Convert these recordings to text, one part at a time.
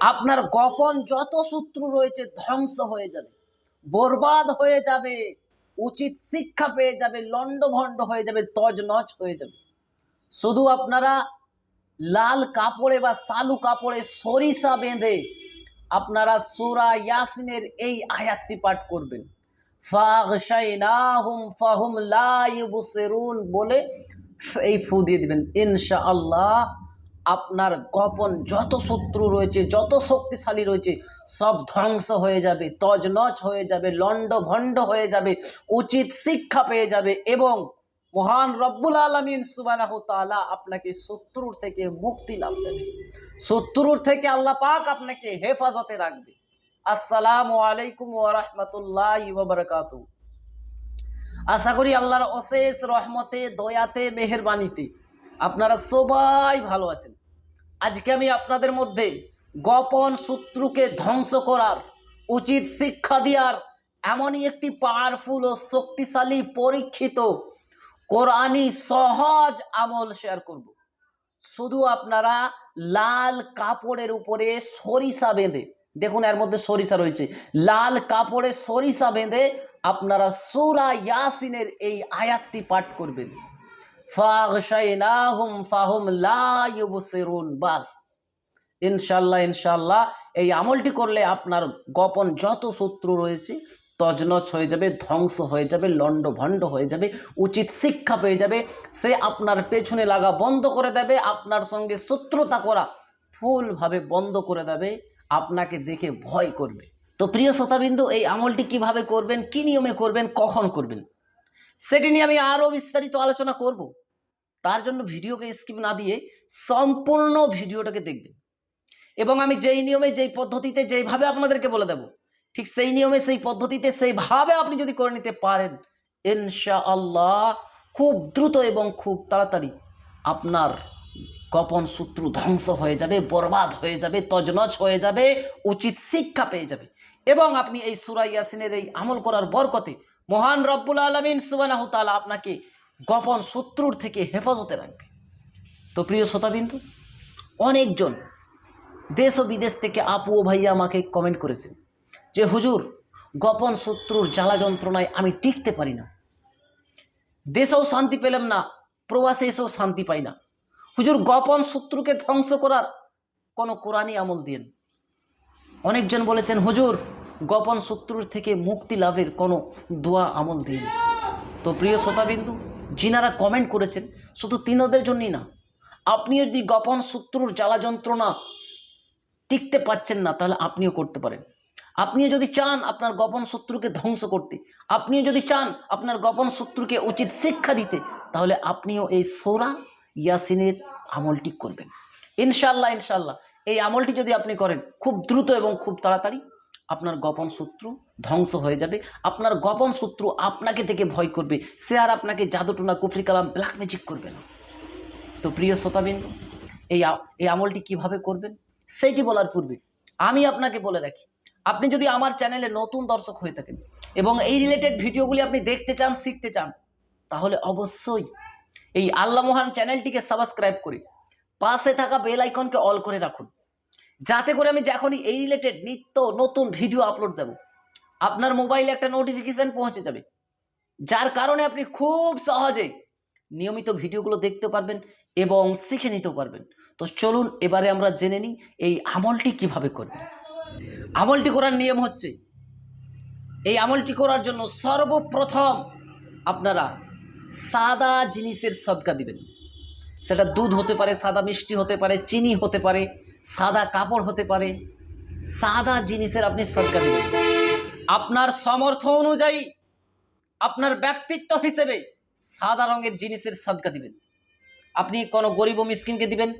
আপনার গোপন যত শত্রু রয়েছে ধ্বংস হয়ে যাবে, বরবাদ হয়ে যাবে, উচিত শিক্ষা পেয়ে যাবে, লণ্ডভণ্ড হয়ে যাবে, তজনজ হয়ে যাবে। শুধু আপনারা লাল কাপড়ে বা সালু কাপড়ে সরিষা বেঁধে আপনারা সুরা ইয়াসিনের এই আয়াতটি পাঠ করবেন। বলে এই ফু দিয়ে দিবেন, ইনশাআল্লাহ আপনার গোপন যত শত্রু রয়েছে, যত শক্তিশালী রয়েছে, সব ধ্বংস হয়ে যাবে, তজনজ হয়ে যাবে লণ্ড ভণ্ড হয়ে যাবে, উচিত শিক্ষা পেয়ে যাবে এবং মহান রব্বুল আলমিন সুবানাহ তালা আপনাকে শত্রুর থেকে মুক্তি লাভ দেবে। শত্রুর থেকে আল্লাহ পাক আপনাকে হেফাজতে রাখবে। আসসালামু আলাইকুম ওয়া রাহমাতুল্লাহি ওয়া আশা করি আল্লাহর অশেষ রহমতে, দয়াতে, মেহেরবানিতে আপনারা সবাই ভালো আছেন। আজকে আমি আপনাদের মধ্যে গোপন শত্রুকে ধ্বংস করার, উচিত শিক্ষা দেওয়ার, এমনই একটি পাওয়ারফুল ও শক্তিশালী পরীক্ষিত কোরআনি সহজ আমল শেয়ার করব। শুধু আপনারা লাল কাপড়ের উপরে সরিষা বেঁধে, দেখুন এর মধ্যে সরিষা রয়েছে, লাল কাপড়ে সরিষা বেঁধে আপনারা সূরা ইয়াসিনের এই আয়াতটি পাঠ করবেন। ফাগশাইনাহুম ফাহুম লা বাস। ইনশাল্লাহ ইনশাল্লাহ এই আমলটি করলে আপনার গোপন যত শত্রু রয়েছে, তজনজ হয়ে যাবে, ধ্বংস হয়ে যাবে, লণ্ডভণ্ড হয়ে যাবে, উচিত শিক্ষা পেয়ে যাবে। সে আপনার পেছনে লাগা বন্ধ করে দেবে, আপনার সঙ্গে শত্রুতা করা ফুলভাবে বন্ধ করে দেবে, আপনাকে দেখে ভয় করবে। তো প্রিয় শ্রোতাবিন্দু, এই আমলটি কীভাবে করবেন, কি নিয়মে করবেন, কখন করবেন? সেটি নিয়ে আমি আরও বিস্তারিত আলোচনা করব। তার জন্য ভিডিওকে স্কিপ না দিয়ে সম্পূর্ণ ভিডিওটাকে দেখবেন। এবং আমি যেই নিয়মে, যেই পদ্ধতিতে, যেইভাবে আপনাদেরকে বলে দেব, ঠিক সেই নিয়মে, সেই পদ্ধতিতে, সেইভাবে আপনি যদি করে নিতে পারেন, ইনশাআল্লাহ খুব দ্রুত এবং খুব তাড়াতাড়ি আপনার গোপন শত্রু ধ্বংস হয়ে যাবে, বরবাদ হয়ে যাবে, তজনজ হয়ে যাবে, উচিত শিক্ষা পেয়ে যাবে। এবং আপনি এই সুরাই ইয়াসিনের এই আমল করার বরকতে মহান রব্বুল আলমিন সুবানাহ তালা আপনাকে গোপন শত্রুর থেকে হেফাজতে রাখবে। তো প্রিয় শ্রোতাবিন্দু, অনেকজন দেশ ও বিদেশ থেকে আপু ও ভাইয়া আমাকে কমেন্ট করেছেন যে, হুজুর, গোপন শত্রুর জ্বালা যন্ত্রণায় আমি টিকতে পারি না। দেশেও শান্তি পেলাম না, প্রবাসে এসেও শান্তি পাই না। হুজুর, গোপন শত্রুকে ধ্বংস করার কোনো কোরআনই আমল দিন অনেকজন বলেছেন, হুজুর গোপন শত্রুর থেকে মুক্তি লাভের কোনো দোয়া আমল দিন তো প্রিয় শ্রোতাবিন্দু, যিনারা কমেন্ট করেছেন, শুধু তিনাদের জন্যই না আপনি যদি গোপন শত্রুর জ্বালা যন্ত্রণা টিকতে পাচ্ছেন না, তাহলে আপনিও করতে পারেন। আপনিও যদি চান আপনার গোপন শত্রুকে ধ্বংস করতে, আপনিও যদি চান আপনার গোপন শত্রুকে উচিত শিক্ষা দিতে, তাহলে আপনিও এই সোরা ইয়াসিনের আমলটি করবেন। ইনশাল্লাহ ইনশাল্লাহ এই আমলটি যদি আপনি করেন, খুব দ্রুত এবং খুব তাড়াতাড়ি আপনার গোপন শত্রু ধ্বংস হয়ে যাবে। আপনার গোপন শত্রু আপনাকে থেকে ভয় করবে। সে আর আপনাকে জাদুটুনা, কুফরি কালাম ব্ল্যাক ম্যাজিক করবে না। তো প্রিয় শ্রোতাবিন্দু, এই এই আমলটি কীভাবে করবেন? সেইটি বলার পূর্বে আমি আপনাকে বলে রাখি, আপনি যদি আমার চ্যানেলে নতুন দর্শক হয়ে থাকেন এবং এই রিলেটেড ভিডিওগুলি আপনি দেখতে চান, শিখতে চান, তাহলে অবশ্যই এই আল্লাহ মহান চ্যানেলটিকে সাবস্ক্রাইব করে পাশে থাকা বেল আইকনকে অল করে রাখুন। যাতে করে আমি যখনই এই রিলেটেড নিত্য নতুন ভিডিও আপলোড দেব, আপনার মোবাইলে একটা নোটিফিকেশান পৌঁছে যাবে। যার কারণে আপনি খুব সহজে নিয়মিত ভিডিওগুলো দেখতে পারবেন এবং শিখে নিতেও পারবেন। তো চলুন এবারে আমরা জেনে নিই এই আমলটি কীভাবে করবেন আমলটি করার নিয়ম হচ্ছে, এই আমলটি করার জন্য সর্বপ্রথম আপনারা সাদা জিনিসের সবকা দিবেন। সেটা দুধ হতে পারে, সাদা মিষ্টি হতে পারে, চিনি হতে পারে সাদা কাপড় হতে পারে, সাদা জিনিসের আপনি সদকা দিবেন আপনার সমর্থ অনুযায়ী, আপনার ব্যক্তিত্ব হিসেবে সাদা রঙের জিনিসের সদকা দিবেন। আপনি কোনো গরিব মিসকিনকে দিবেন,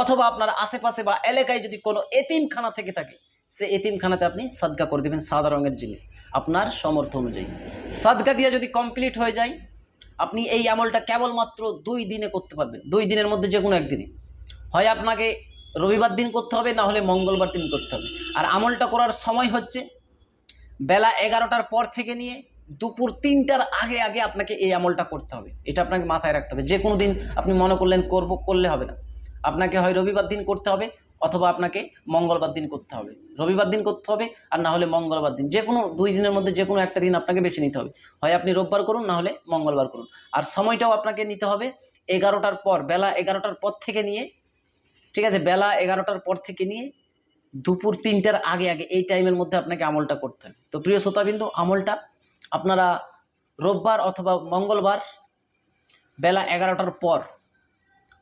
অথবা আপনার আশেপাশে বা এলাকায় যদি কোনো এতিমখানা থেকে থাকে, সে এতিমখানাতে আপনি সাদকা করে দেবেন সাদা রঙের জিনিস। আপনার সমর্থ অনুযায়ী। সাদকা দিয়ে যদি কমপ্লিট হয়ে যায়, আপনি এই আমলটা কেবলমাত্র দুই দিনে করতে পারবেন। দুই দিনের মধ্যে যে কোনো একদিনে। হয় আপনাকে রবিবার দিন করতে হবে, না হলে মঙ্গলবার দিন করতে হবে। আর আমলটা করার সময় হচ্ছে বেলা এগারোটার পর থেকে নিয়ে দুপুর তিনটার আগে আগে আপনাকে এই আমলটা করতে হবে। এটা আপনাকে মাথায় রাখতে হবে। যে কোনো দিন আপনি মনে করলেন করব, করলে হবে না। আপনাকে হয় রবিবার দিন করতে হবে অথবা আপনাকে মঙ্গলবার দিন করতে হবে। রবিবার দিন করতে হবে আর না হলে মঙ্গলবার দিন। যে কোনো দুই দিনের মধ্যে যে কোনো একটা দিন আপনাকে বেছে নিতে হবে। হয় আপনি রোববার করুন, না হলে মঙ্গলবার করুন। আর সময়টাও আপনাকে নিতে হবে এগারোটার পর, বেলা এগারোটার পর থেকে নিয়ে ঠিক আছে, বেলা এগারোটার পর থেকে নিয়ে দুপুর তিনটার আগে আগে এই টাইমের মধ্যে আপনাকে আমলটা করতে হবে। তো প্রিয় শ্রোতাবিন্দু, আমলটা আপনারা রোববার অথবা মঙ্গলবার বেলা এগারোটার পর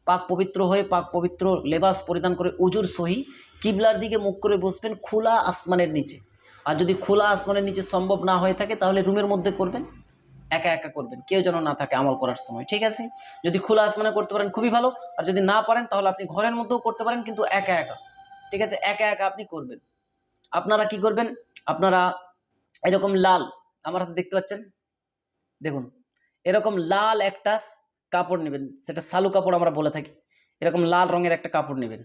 পাক পবিত্র হয়ে পাক পবিত্র লেবাস পরিধান করে উজুর সহি কিবলার দিকে মুখ করে বসবেন খোলা আসমানের নিচে। আর যদি খোলা আসমানের নিচে সম্ভব না হয়ে থাকে, তাহলে রুমের মধ্যে করবেন। একা একা করবেন। কেউ যেন না থাকে আমল করার সময়, ঠিক আছে? যদি খোলা আসমানে করতে পারেন, খুবই ভালো। আর যদি না পারেন, তাহলে আপনি ঘরের মধ্যেও করতে পারেন, কিন্তু একা একা। ঠিক আছে? একা একা আপনি করবেন। আপনারা কি করবেন? আপনারা এরকম লাল, আমার হাতে দেখতে পাচ্ছেন? দেখুন, এরকম লাল একটা কাপড় নেবেন। সেটা সালু কাপড় আমরা বলে থাকি। এরকম লাল রঙের একটা কাপড় নেবেন।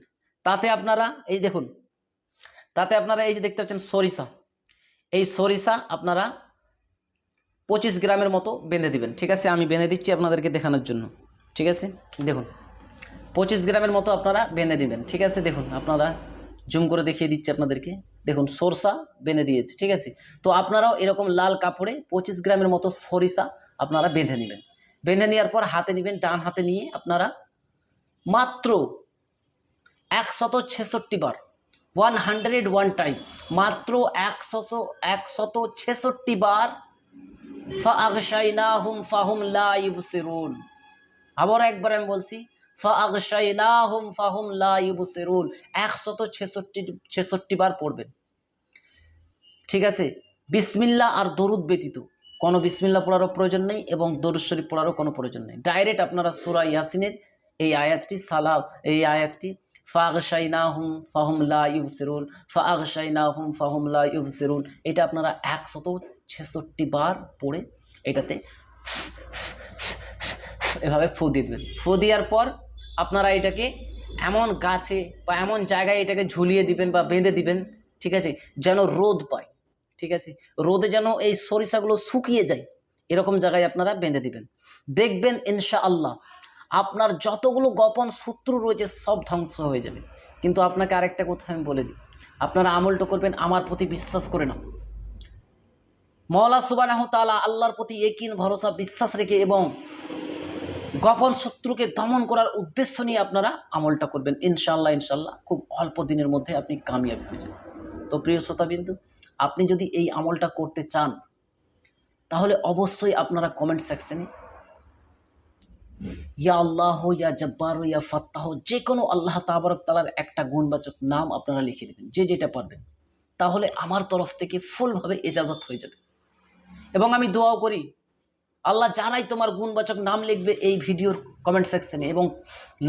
তাতে আপনারা, এই দেখুন, তাতে আপনারা এই যে দেখতে পাচ্ছেন সরিষা। এই সরিষা আপনারা পঁচিশ গ্রামের মতো বেঁধে দিবেন। ঠিক আছে? আমি বেঁধে দিচ্ছি আপনাদেরকে দেখানোর জন্য। ঠিক আছে? দেখুন, পঁচিশ গ্রামের মতো আপনারা বেঁধে দিবেন। ঠিক আছে? দেখুন, আপনারা জুম করে দেখিয়ে দিচ্ছি আপনাদেরকে। দেখুন, সরষা বেঁধে দিয়েছে। ঠিক আছে? তো আপনারাও এরকম লাল কাপড়ে পঁচিশ গ্রামের মতো সরিষা আপনারা বেঁধে নেবেন। বেঁধে নেওয়ার পর হাতে নেবেন, ডান হাতে নিয়ে আপনারা মাত্র একশত ছেষট্টি বার ওয়ান হান্ড্রেড ওয়ান টাইম মাত্র একশত একশত ছেষট্টি বার ফাহুম লা আবার একবার আমি বলছি ফাগশাইনাহুম ফাহুম লা ছেষট্টি বার পড়বেন। ঠিক আছে? বিসমিল্লা আর দরুদ ব্যতীত কোনো বিসমিল্লা পড়ারও প্রয়োজন নেই এবং দরুদ শরীফ পড়ারও কোনো প্রয়োজন নেই। ডাইরেক্ট আপনারা সুরা ইয়াসিনের এই আয়াতটি সালা এই আয়াতটি ফাগশাইনাহুম ফাহুম লা ইবসিরুন ফাগশাইনাহুম ফাহুম লা ইবসিরুন এটা আপনারা একশত ছেষট্টি বার পড়ে এটাতে এভাবে ফু দিয়ে দেবেন। ফু দেওয়ার পর আপনারা এটাকে এমন গাছে বা এমন জায়গায় এটাকে ঝুলিয়ে দিবেন বা বেঁধে দিবেন, ঠিক আছে? যেন রোদ পায়, ঠিক আছে? রোদে যেন এই সরিষাগুলো শুকিয়ে যায়, এরকম জায়গায় আপনারা বেঁধে দিবেন। দেখবেন ইনশা আল্লাহ আপনার যতগুলো গোপন শত্রু রয়েছে সব ধ্বংস হয়ে যাবে। কিন্তু আপনাকে আরেকটা কথা আমি বলে দিই, আপনারা আমলটা করবেন, আমার প্রতি বিশ্বাস করে না। মৌলা সুবানাহ তালা আল্লাহর প্রতি একিন ভরসা, বিশ্বাস রেখে এবং গোপন শত্রুকে দমন করার উদ্দেশ্য নিয়ে আপনারা আমলটা করবেন। ইনশাল্লাহ ইনশাল্লাহ খুব অল্প দিনের মধ্যে আপনি কামিয়াবি হয়ে যাবেন। তো প্রিয় শ্রোতাবিন্দু আপনি যদি এই আমলটা করতে চান, তাহলে অবশ্যই আপনারা কমেন্ট সেকশনে ইয়া আল্লাহ, ইয়া জব্বার, ইয়া ফাত্তাহ যে কোনো আল্লাহ তাবারক তালার একটা গুণবাচক নাম আপনারা লিখে দেবেন, যে যেটা পারবেন। তাহলে আমার তরফ থেকে ফুলভাবে এজাজত হয়ে যাবে। এবং আমি দোয়াও করি, আল্লাহ যারাই তোমার গুণবাচক নাম লিখবে এই ভিডিওর কমেন্ট সেকশনে এবং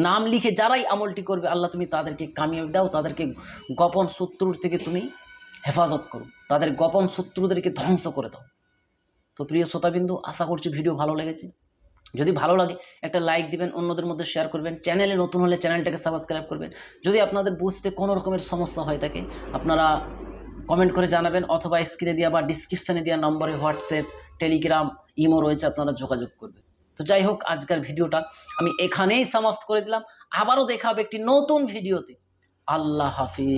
নাম লিখে যারাই আমলটি করবে, আল্লাহ তুমি তাদেরকে কামিয়াবি দাও, তাদেরকে গোপন শত্রুর থেকে তুমি হেফাজত করো, তাদের গোপন শত্রুদেরকে ধ্বংস করে দাও। তো প্রিয় শ্রোতাবিন্দু, আশা করছি ভিডিও ভালো লেগেছে। যদি ভালো লাগে, একটা লাইক দিবেন, অন্যদের মধ্যে শেয়ার করবেন চ্যানেলে নতুন হলে চ্যানেলটাকে সাবস্ক্রাইব করবেন। যদি আপনাদের বুঝতে কোনো রকমের সমস্যা হয়ে থাকে, আপনারা কমেন্ট করে জানাবেন অথবা স্ক্রিনে দেওয়া বা ডিসক্রিপশানে দেওয়া নম্বরে হোয়াটসঅ্যাপ টেলিগ্রাম ইমো রয়েছে, আপনারা যোগাযোগ করবেন। তো যাই হোক, আজকের ভিডিওটা আমি এখানেই সমাপ্ত করে দিলাম। আবারও দেখা হবে একটি নতুন ভিডিওতে। আল্লাহ হাফিজ।